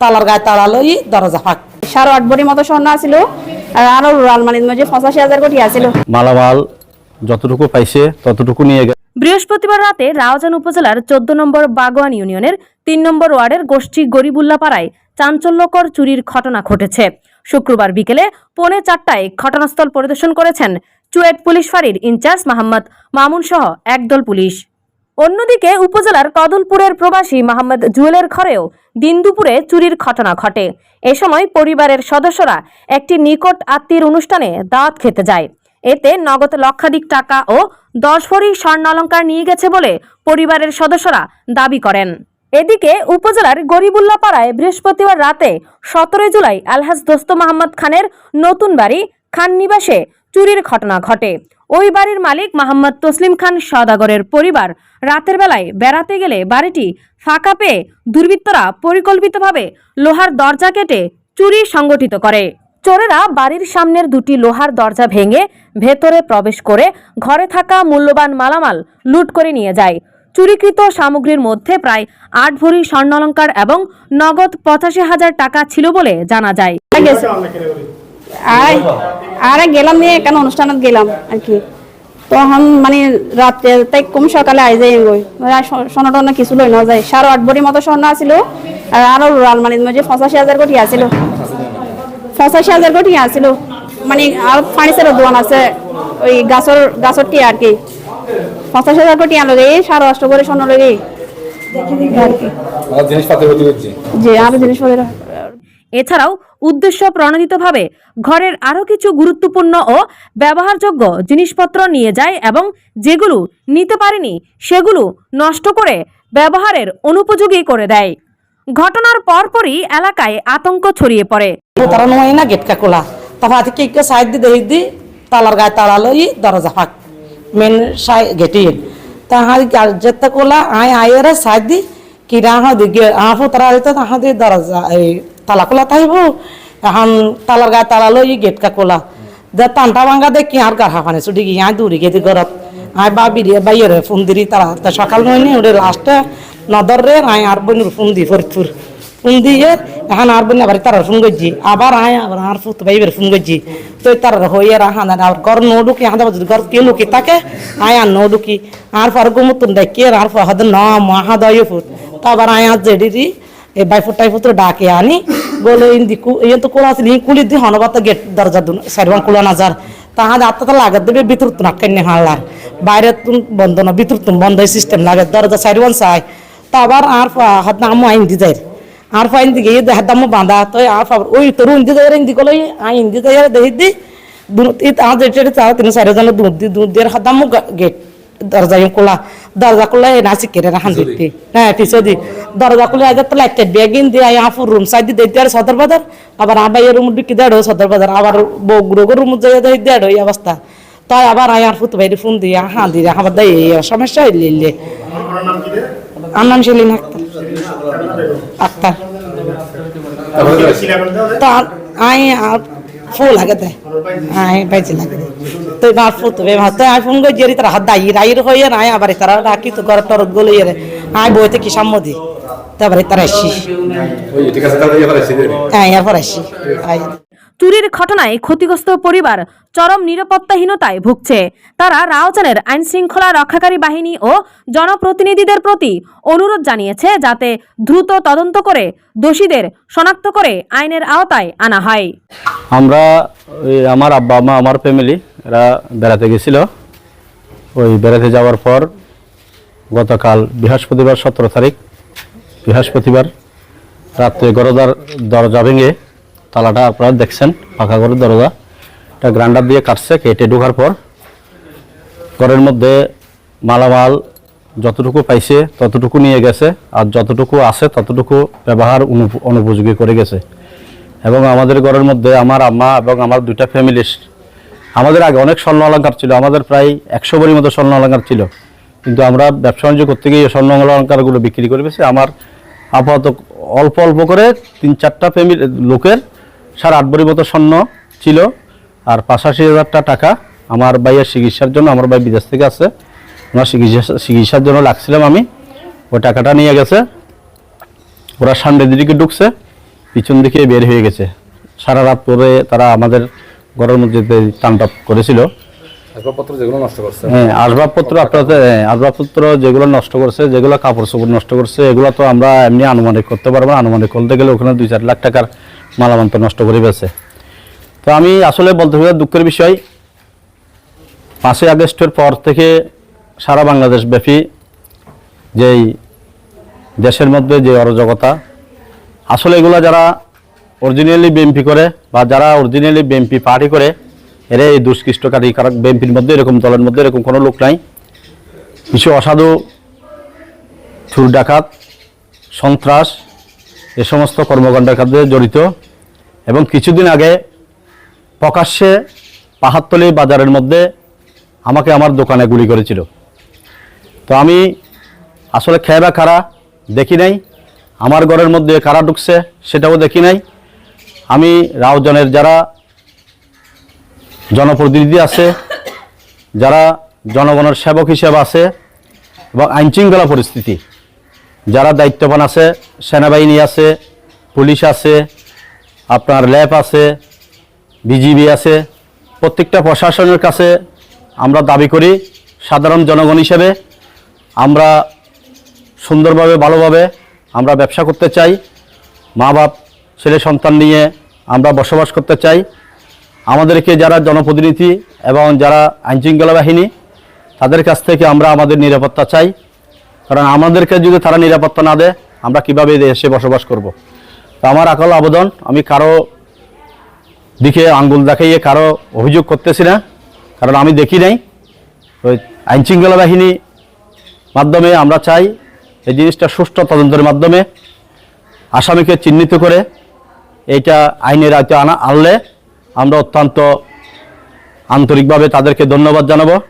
তালার গায়ে তালা দরজা ফাঁক। সাড়ে আট বড়ি মতো স্বর্ণ আছিল আর আরও আলমারির মধ্যে পঁচাশি হাজার কোটি আছিল। মালামাল যতটুকু পাইছে ততটুকু নিয়ে গেছে। বৃহস্পতিবার রাতে রাওজান উপজেলার চোদ্দ নম্বর বাগোয়ান ইউনিয়নের তিন নম্বর ওয়ার্ডের গোষ্ঠী গরিবুল্লাপাড়ায় চাঞ্চল্যকর চুরির ঘটনা ঘটেছে। শুক্রবার বিকেলে পৌনে চারটায় ঘটনাস্থল পরিদর্শন করেছেন চুয়েট পুলিশ ফাঁড়ির ইনচার্জ মোহাম্মদ মামুন সহ একদল পুলিশ। অন্যদিকে উপজেলার কদলপুরের প্রবাসী মোহাম্মদ জুয়েলের ঘরেও দিন দুপুরে চুরির ঘটনা ঘটে। এ সময় পরিবারের সদস্যরা একটি নিকট আত্মীয়ের অনুষ্ঠানে দাওয়াত খেতে যায়। এতে নগদ লক্ষাধিক টাকা ও দশ ভরি স্বর্ণ অলঙ্কার নিয়ে গেছে বলে পরিবারের সদস্যরা দাবি করেন। এদিকে উপজেলার গরিবুল্লাপাড়ায় বৃহস্পতিবার রাতে সতেরোই জুলাই আলহাজ দোস্ত মোহাম্মদ খানের নতুন বাড়ি খান নিবাসে চুরির ঘটনা ঘটে। ওই বাড়ির মালিক মোহাম্মদ তসলিম খান সদাগরের পরিবার। রাতের বেলায় বেড়াতে গেলে বাড়িটি ফাঁকা পেয়ে দুর্বৃত্তরা পরিকল্পিতভাবে লোহার দরজা কেটে চুরি সংগঠিত করে। চোরেরা বাড়ির সামনের দুটি লোহার দরজা ভেঙে ভেতরে প্রবেশ করে ঘরে থাকা মূল্যবান মালামাল লুট করে নিয়ে যায়। চুরিকৃত সামগ্রীর মধ্যে প্রায় আট ভরি স্বর্ণালঙ্কার এবং নগদ পঁচাশি হাজার টাকা ছিল বলে জানা যায়। আর আর গেলাম নিয়ে কেন অনুষ্ঠানত গেলাম আর কি। তো তখন মানে রাত্রে তাই কম সকালে আই যাই গই স্বর্ণ টর্ণ কিছু লই না যায় সাড়ে আট বড়ি মতো স্বর্ণ আছিল। আর আরও মানে মধ্যে পঁচাশি হাজার কোটি আছিল। পঁচাশি হাজার কোটি আছিল। মানে আর ফার্নিচারের দোকান আছে ওই গাছর গাছর টি আর কি। পঁচাশি হাজার কোটি আনলো এই সাড়ে অষ্ট করে স্বর্ণ লগে যে আরও জিনিসপত্র এছাড়াও উদ্দেশ্য প্রণোদিতভাবে ঘরের আরও কিছু গুরুত্বপূর্ণ ও ব্যবহারযোগ্য জিনিসপত্র নিয়ে যায় এবং যেগুলো নিতে পারেনি সেগুলো নষ্ট করে ব্যবহারের অনুপযোগী করে দেয়। ঘটনার পরপরই এলাকায় আতঙ্ক ছড়িয়ে পড়ে। না গেট কাকুলা তারপর হাতে কি সাইড দি দেই দি তালার গায়ে তালা লই দরজা ফাঁক। মেন সাই গেটি তা হাই যেতে কোলা আয় আয়ের সাইড দি কিরা হা দি আহ তারা দরজা, এই তালা কোলা তাইব এখন তালার গায়ে তালা লই গেট কাকুলা দে টানটা ভাঙ্গা দে কি আর গাড়া পানি ছুটি গিয়ে আয় দূরে গেদি ঘরত আয় বা বিরিয়ে বাইরে ফোন দিরি তারা সকাল নয় নি? ওরে লাস্টে নদর রে আয় আর বনুর ফোন দি ফরিদপুর ফোন দিয়ে এখন আর বন্যা বাড়ি তার ফোন করছি আবার আয় আবার আর ফুত বাইবের ফোন করছি তো তার হয়ে হানা আর ঘর নো ঢুকি হাঁদা যদি ঘর কে লুকি তাকে আয় আর নো ঢুকি আর পর গুমতুন ডাকি আর পর হদ ন, মহা দয় ফুট তো আয় আর জেডি ফুট টাই ফুট ডাকে আনি, বলে, ইন্দি কু ইয়ে তো কোলা আসলি কুলি দি হনবাত গেট দরজা দুন সাইডবান কুলা নাজার। তাহাদের আত্মা তো লাগাত দেবে ভিতর তুন আকান্নে হালার বাইরে তুন বন্ধ না ভিতর তুন বন্ধ সিস্টেম লাগে দরজা সাইডবান চাই তো আবার আর হাত না আমু আইন দি যায় আর ফাইন দিকে ইয়ে দেখা দাম বাঁধা, তো আর ফাবার ওই তোর ইন্দি যাই ইন্দি কলো আই ইন্দি যাই দেখি দি। আর যেটা চাও তিন, চারি জন দুধ দি, দুধ দিয়ে হাত দাম গেট। দরজা কোলা দরজা কোলা না শিখে রাখান দিতে। হ্যাঁ পিছু দি দরজা কোলা আগে তো লাইট ব্যাগ ইন দিয়ে আই আফুর রুম সাইড দিয়ে দিয়ে সদর বাজার। আবার আবার এই রুম ঢুকি দেড় সদর বাজার। আবার বগুড়ো রুম যাই দেয় দেড় এই অবস্থা। তাই আবার আয়ার ফুট বাইরে ফোন দিয়ে হা দিয়ে আবার দেয় এই সমস্যা হইলে আমার নাম সেলিন আক্তার। আক্তার। তো আই ফুল লাগে দে। আই বাইজি লাগে দে তো তো আই ফোন তারা হাত দাই রাইর হয়ে নাই আবার তারা রাখি তো ঘর গলে ইয়ে আই বইতে কি সম্মতি? তারপরে তারা আসি হ্যাঁ এরপর আসি চুরির ঘটনায় ক্ষতিগ্রস্ত পরিবার চরম নিরাপত্তাহীনতায় ভুগছে। তারা রাওচানের আইন শৃঙ্খলা রক্ষাকারী বাহিনী ও জনপ্রতিনিধিদের প্রতি অনুরোধ জানিয়েছে যাতে দ্রুত তদন্ত করে দোষীদের শনাক্ত করে আইনের আওতায় আনা হয়। আমরা আমার আব্বা মা আমার ফ্যামিলি এরা বেড়াতে গেছিল। ওই বেড়াতে যাওয়ার পর গতকাল বৃহস্পতিবার সতেরো তারিখ, বৃহস্পতিবার রাত্রে গরদার দরজা ভেঙে তালাটা আপনারা দেখছেন, পাকা ঘরের দরজা। এটা গ্রাইন্ডার দিয়ে কাটছে, কেটে ঢোকার পর ঘরের মধ্যে মালামাল যতটুকু পাইছে ততটুকু নিয়ে গেছে, আর যতটুকু আছে ততটুকু ব্যবহার অনুপ- অনুপযোগী করে গেছে। এবং আমাদের ঘরের মধ্যে আমার আম্মা এবং আমার দুইটা ফ্যামিলির আমাদের আগে অনেক স্বর্ণ অলঙ্কার ছিল, আমাদের প্রায় একশো বড়ির মতো স্বর্ণ অলঙ্কার ছিল। কিন্তু আমরা ব্যবসা বাণিজ্য করতে গিয়ে স্বর্ণ অলঙ্কারগুলো বিক্রি করে ফেলেছি। আমার আপাতত অল্প অল্প করে তিন চারটা ফ্যামিলি লোকের সাড়ে আট বড়ির মতো স্বর্ণ ছিল আর পাঁচাশি হাজারটা টাকা আমার ভাইয়ের চিকিৎসার জন্য, আমার ভাই বিদেশ থেকে আছে ওনার চিকিৎসা, চিকিৎসার জন্য লাগছিলাম আমি। ওই টাকাটা নিয়ে গেছে। ওরা সামনের দিকে ঢুকছে, পিছন দিকে বের হয়ে গেছে। সারা রাত পরে তারা আমাদের ঘরের মধ্যে তাণ্ডব করেছিল। আসবাবপত্র যেগুলো নষ্ট করছে। হ্যাঁ আসবাবপত্র আপনাদের হ্যাঁ, আসবাবপত্র যেগুলো নষ্ট করছে যেগুলো কাপড় চোপড় নষ্ট করছে এগুলো তো আমরা এমনি আনুমানিক করতে পারব আনুমানিক করতে গেলে ওখানে দুই চার লাখ টাকার মালামান্ত নষ্ট করে গেছে তো আমি আসলে বলতে হবে দুঃখের বিষয় পাঁচই আগস্টের পর থেকে সারা বাংলাদেশ ব্যাপী যেই দেশের মধ্যে যে অরাজকতা আসলে এগুলো যারা অরিজিনালি বিএমপি করে বা যারা অরিজিনালি বিএমপি পার্টি করে, এরা এই দুষ্কৃষ্টকারী কারণ বিএমপির মধ্যে এরকম দলের মধ্যে এরকম কোনো লোক নাই। কিছু অসাধু, চুর ডাকাত, সন্ত্রাস, এ সমস্ত কর্মকাণ্ডের সাথে জড়িত। এবং কিছুদিন আগে প্রকাশ্যে পাহাড়তলি বাজারের মধ্যে আমাকে আমার দোকানে গুলি করেছিল। তো আমি আসলে খেয়ে বা কারা দেখি নাই। আমার ঘরের মধ্যে কারা ঢুকছে সেটাও দেখি নাই। আমি রাউজনের যারা জনপ্রতিনিধি আছে, যারা জনগণের সেবক হিসেবে আছে এবং আইনশৃঙ্খলা পরিস্থিতি, যারা দায়িত্ববান আছে, সেনাবাহিনী আছে, পুলিশ আছে, আপনার ল্যাব আছে, বিজিবি আছে, প্রত্যেকটা প্রশাসনের কাছে আমরা দাবি করি, সাধারণ জনগণ হিসেবে আমরা সুন্দরভাবে, ভালোভাবে আমরা ব্যবসা করতে চাই। মা বাপ ছেলে সন্তান নিয়ে আমরা বসবাস করতে চাই। আমাদেরকে যারা জনপ্রতিনিধি এবং যারা আইনশৃঙ্খলা বাহিনী, তাদের কাছ থেকে আমরা আমাদের নিরাপত্তা চাই। কারণ আমাদেরকে যদি তারা নিরাপত্তা না দেয়, আমরা কীভাবে দেশে বসবাস করব। তো আমার আকল আবেদন, আমি কারও দিকে আঙ্গুল দেখাইয়ে কারও অভিযোগ করতেছি না। কারণ আমি দেখি নাই। ওই আইনশৃঙ্খলা বাহিনী মাধ্যমে আমরা চাই এই জিনিসটা সুষ্ঠু তদন্তের মাধ্যমে আসামিকে চিহ্নিত করে এইটা আইনের আয়তে আনা আনলে আমরা অত্যন্ত আন্তরিকভাবে তাদেরকে ধন্যবাদ জানাব।